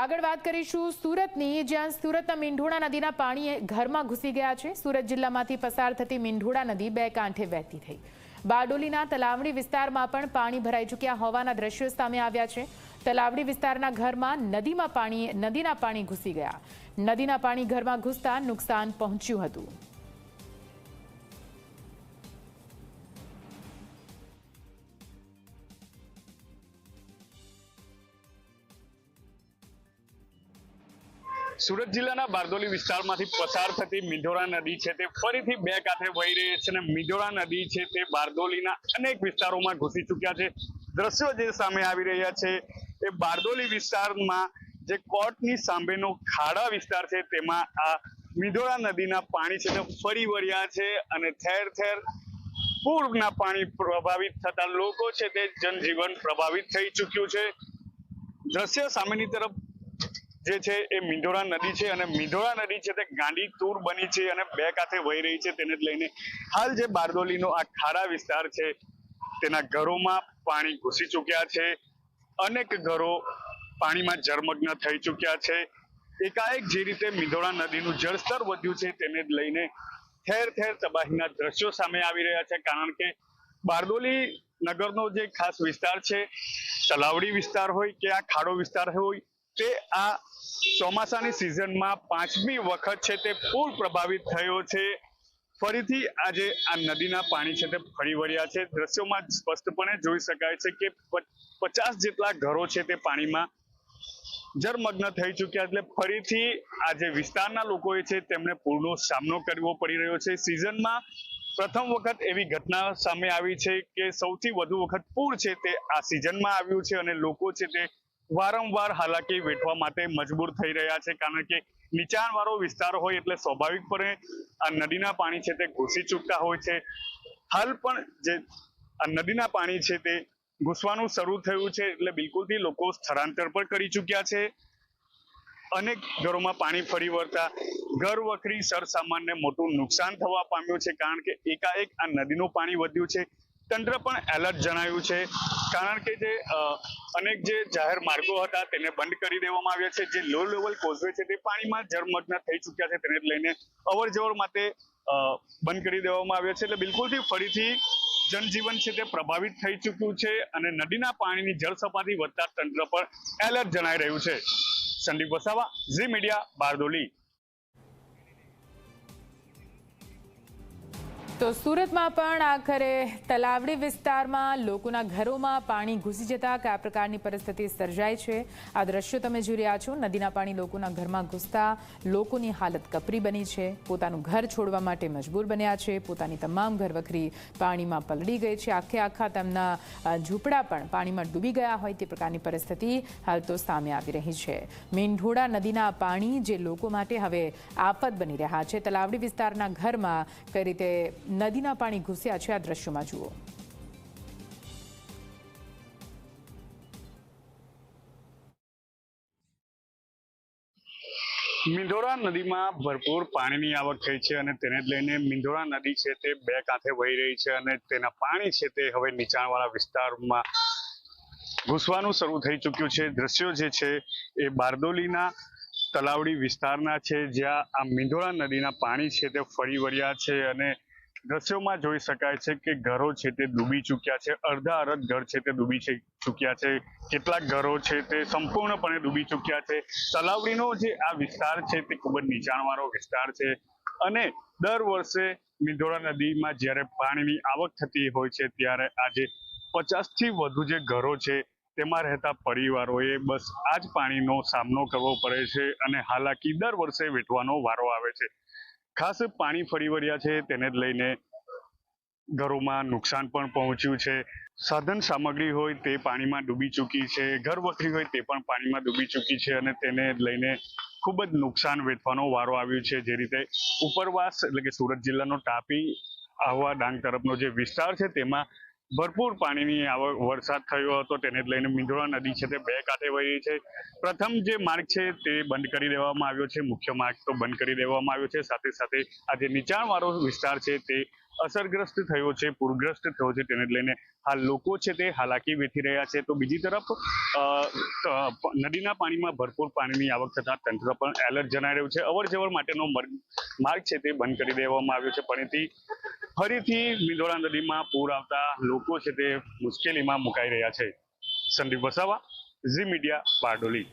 આગળ વાત કરીશું સુરતની, જ્યાં સુરતના મીંઢોળા નદીના પાણી ઘરમાં ઘૂસી ગયા છે. સુરત જિલ્લામાંથી પસાર થતી મીંઢોળા નદી બે કાંઠે વહેતી થઈ. બારડોલીના તલાવડી વિસ્તારમાં પણ પાણી ભરાઈ ચૂક્યા હોવાના દ્રશ્યો સામે આવ્યા છે. તલાવડી વિસ્તારના ઘરમાં નદીમાં પાણી, નદીના પાણી ઘૂસી ગયા. નદીના પાણી ઘરમાં ઘૂસતા નુકસાન પહોંચ્યું હતું. સુરત જિલ્લાના બારડોલી વિસ્તારમાંથી પસાર થતી મિંઢોરા નદી છે તે ફરીથી બે કાંઠે વહી રહી છે અને મિંઢોરા નદી છે તે બારડોલીના અનેક વિસ્તારોમાં ઘૂસી ચૂક્યા છે. દ્રશ્યો જે સામે આવી રહ્યા છે એ બારડોલી વિસ્તારમાં જે કોર્ટની સામેનો ખાડા વિસ્તાર છે તેમાં આ મિંઢોરા નદીના પાણી છે તે ફરી વળ્યા છે અને ઠેર ઠેર પૂરના પાણી પ્રભાવિત થતા લોકો છે તે જનજીવન પ્રભાવિત થઈ ચૂક્યું છે. દ્રશ્ય સામેની તરફ જે છે એ મિંઢોળા નદી છે અને મિંઢોળા નદી છે તે ગાંડી તૂર બની છે અને બે કાંઠે વહી રહી છે તેને લઈને હાલ જે બારડોલીનો આ ખાડા વિસ્તાર છે તેના ઘરોમાં પાણી ઘૂસી ચૂક્યા છે. અનેક ઘરો પાણીમાં જળમગ્ન થઈ ચૂક્યા છે. એકાએક જે રીતે મિંઢોળા નદીનું જળસ્તર વધ્યું છે તેને લઈને ઠેર ઠેર તબાહીના દ્રશ્યો સામે આવી રહ્યા છે. કારણ કે બારડોલી નગરનો જે ખાસ વિસ્તાર છે, તલાવડી વિસ્તાર હોય કે આ ખાડો વિસ્તાર હોય તે આ ચોમાસાની સિઝનમાં પાંચમી વખત છે તે પૂર પ્રભાવિત થયો છે. ફરીથી આજે આ નદીના પાણી છે તે ફરી વળ્યા છે. દ્રશ્યોમાં સ્પષ્ટપણે જોઈ શકાય છે કે પચાસ જેટલા ઘરો છે તે પાણીમાં જળમગ્ન થઈ ચૂક્યા એટલે ફરીથી આ જે વિસ્તારના લોકોએ છે તેમને પૂરનો સામનો કરવો પડી રહ્યો છે. સિઝનમાં પ્રથમ વખત એવી ઘટના સામે આવી છે કે સૌથી વધુ વખત પૂર છે તે આ સિઝનમાં આવ્યું છે અને લોકો છે તે વારંવાર હાલાકી વેઠવા માટે મજબૂર થઈ રહ્યા છે, કારણ કે નીચાણવાળો વિસ્તાર હોય એટલે સ્વાભાવિકપણે આ નદીના પાણી છે તે ઘૂસી ચૂકતા હોય છે. હાલ પણ જે આ નદીના પાણી છે તે ઘૂસવાનું શરૂ થયું છે એટલે બિલકુલથી લોકો સ્થળાંતર પણ કરી ચૂક્યા છે. અનેક ઘરોમાં પાણી ફરી વળતા ઘર વખરી સરસામાનને મોટું નુકસાન થવા પામ્યું છે, કારણ કે એકાએક આ નદીનું પાણી વધ્યું છે. તંત્ર પણ એલર્ટ જણાયું છે. કારણ કે જે અનેક જે જાહેર માર્ગો હતા તેને બંધ કરી દેવામાં આવ્યા છે. જે લો લેવલ કોઝવે છે તે પાણીમાં જળમગ્ન થઈ ચૂક્યા છે તેને લઈને અવર જવર માટે બંધ કરી દેવામાં આવ્યા છે. એટલે બિલકુલથી ફરીથી જનજીવન છે તે પ્રભાવિત થઈ ચૂક્યું છે અને નદીના પાણીની જળ સપાટી વધતા તંત્ર પર એલર્ટ જણાઈ રહ્યું છે. સંદીપ વસાવા, ઝી મીડિયા, બારડોલી. તો સુરતમાં પણ આખરે તલાવડી વિસ્તારમાં લોકોના ઘરોમાં પાણી ઘૂસી જતા કયા પ્રકારની પરિસ્થિતિ સર્જાય છે. આ દ્રશ્યો તમે જોઈ રહ્યા છો. નદીના પાણી લોકોના ઘરમાં ઘૂસતા લોકોની હાલત કપરી બની છે. પોતાનું ઘર છોડવા માટે મજબૂર બન્યા છે. પોતાની તમામ ઘર વખરી પાણીમાં પલળી ગઈ છે. આખે આખા તેમના ઝૂંપડા પણ પાણીમાં ડૂબી ગયા હોય તે પ્રકારની પરિસ્થિતિ હાલ તો સામે આવી રહી છે. મીંઢોળા નદીના પાણી જે લોકો માટે હવે આફત બની રહ્યા છે. તલાવડી વિસ્તારના ઘરમાં કઈ રીતે નદીના પાણી ઘૂસ્યા છે. આ દ્રશ્યોમાં જુઓ. મિંધોરા નદીમાં ભરપૂર પાણીની આવક થઈ છે અને તેને લઈને મિંધોરા નદી છે તે બે કાંઠે વહી રહી છે અને તેના પાણી છે તે હવે નીચાણવાળા વિસ્તારમાં ઘૂસવાનું શરૂ થઈ ચૂક્યું છે. દ્રશ્યો જે છે એ બારડોલીના તલાવડી વિસ્તારના છે જ્યાં આ મિંઢોરા નદીના પાણી છે તે ફરી વળ્યા છે અને દ્રશ્યોમાં જોઈ શકાય છે કે ઘરો છે તે ડૂબી ચૂક્યા છે. અડધા અડધ ઘર છે તે ડૂબી ચૂક્યા છે. કેટલાક ઘરો છે તે સંપૂર્ણપણે ડૂબી ચૂક્યા છે. તલાવડીનો જે આ વિસ્તાર છે તે ખૂબ જ નીચાણવાળો વિસ્તાર છે અને દર વર્ષે મિંઢોળા નદીમાં જ્યારે પાણીની આવક થતી હોય છે ત્યારે આજે પચાસથી વધુ જે ઘરો છે તેમાં રહેતા પરિવારોએ બસ આ જ પાણીનો સામનો કરવો પડે છે અને હાલાકી દર વર્ષે વેઠવાનો વારો આવે છે. ખાસ પાણી ફરી વળ્યા છે તેને જ લઈને ઘરોમાં નુકસાન પણ પહોંચ્યું છે. સાધન સામગ્રી હોય તે પાણીમાં ડૂબી ચૂકી છે. ઘર વખરી હોય તે પણ પાણીમાં ડૂબી ચૂકી છે અને તેને લઈને ખૂબ જ નુકસાન વેઠવાનો વારો આવ્યો છે. જે રીતે ઉપરવાસ એટલે કે સુરત જિલ્લાનો તાપી આહવા ડાંગ તરફનો જે વિસ્તાર છે તેમાં ભરપૂર પાણીની આવક, વરસાદ થયો હતો તેને લઈને મીંઢોળા નદી છે તે બે કાંઠે વહી છે. પ્રથમ જે માર્ગ છે તે બંધ કરી દેવામાં આવ્યો છે. મુખ્ય માર્ગ તો બંધ કરી દેવામાં આવ્યો છે. સાથે સાથે આ જે નીચાણવાળો વિસ્તાર છે તે અસરગ્રસ્ત થયો છે, પૂરગ્રસ્ત થયો છે તેને લઈને હાલ લોકો છે તે હાલાકી વેઠી રહ્યા છે. તો બીજી તરફ નદીના પાણીમાં ભરપૂર પાણીની આવક થતાં તંત્ર પણ એલર્ટ જણાઈ રહ્યું છે. અવર જવર માટેનો મર્ગ- માર્ગ છે તે બંધ કરી દેવામાં આવ્યો છે. પણ એથી ફરીથી મિંધોળા નદીમાં પૂર આવતા લોકો છે તે મુશ્કેલીમાં મુકાઈ રહ્યા છે. સંદીપ વસાવા, ઝી મીડિયા, બારડોલી.